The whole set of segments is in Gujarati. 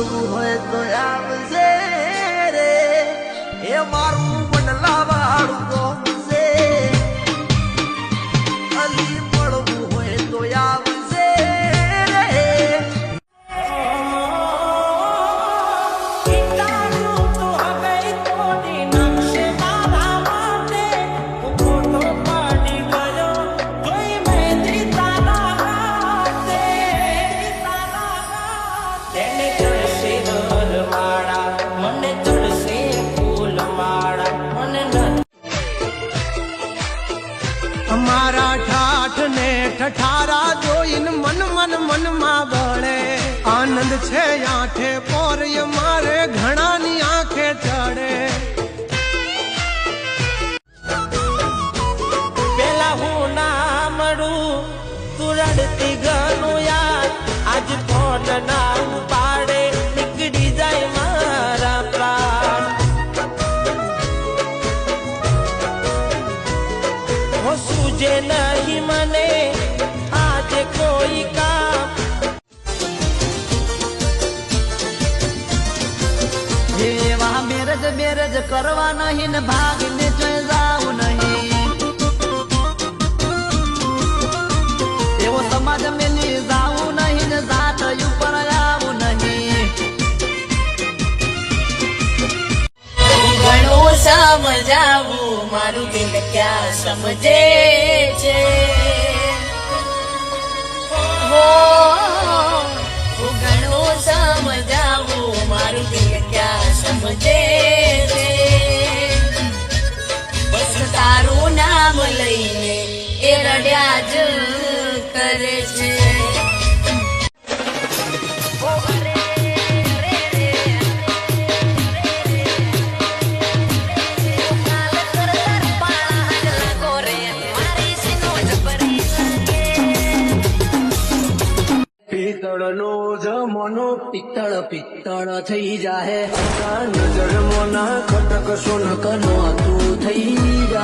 મળવું હોય તો આવજે રે એ મારું મંડલા ઠઠારા જોઈન મન મન, મનમાં બળે આનંદ છે આઠે પોરય મારે ઘણાની આંખે ચડે. પેલા હું ના મળું તું રડતી ઘણું યાદ આજ ફોન ના ઉપાડે. કરવા નહીં ને ભાગીને જોઈ જાવું નહીં એવો સમાજ મેલી જાવું નહીં ને જાત ઉપર આવું નહીં મારું દિલ ક્યાં સમજે છે ઘણો સમજાવું પિત્તળનો જમાનો પિત્તળ પિત્તળ થઈ જાહે. નજર મોના કટક સોન નો તું થઈ જાહે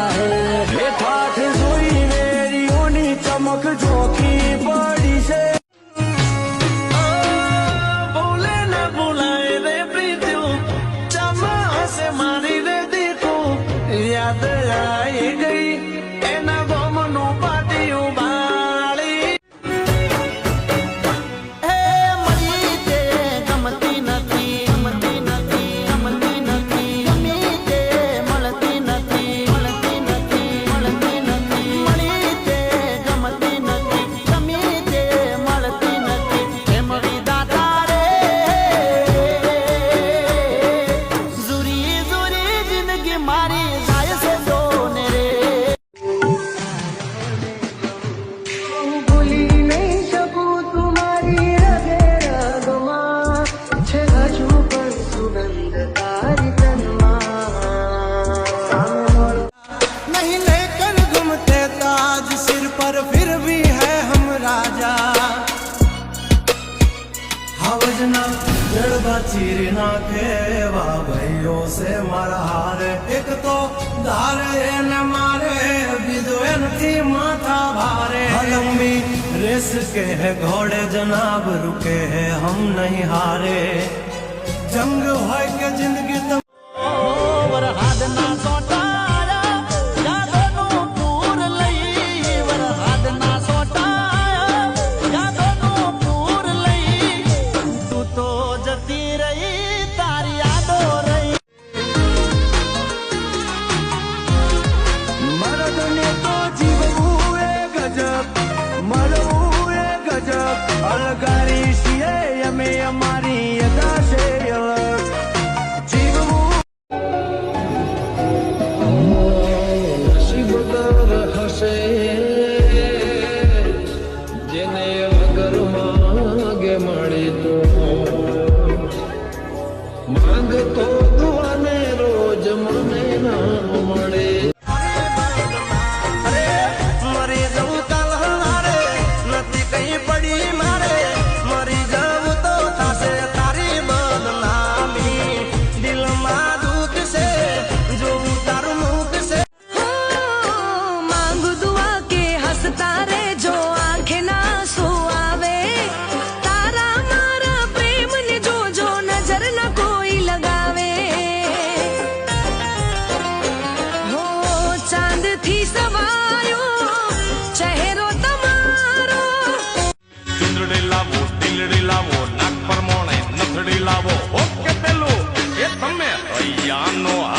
ना खेवा भाइयों से मरहार एक तो धारे न मारे विद्वेन की माथा भारे। लंबी रेस के है घोड़े जनाब रुके है, हम नहीं हारे। जंग भाई के ज़िंदगी तम મરદને તો ગજબ છીએ અમે અમારી અદા છે જેને અગર માગે મળી તો. માંગતો piano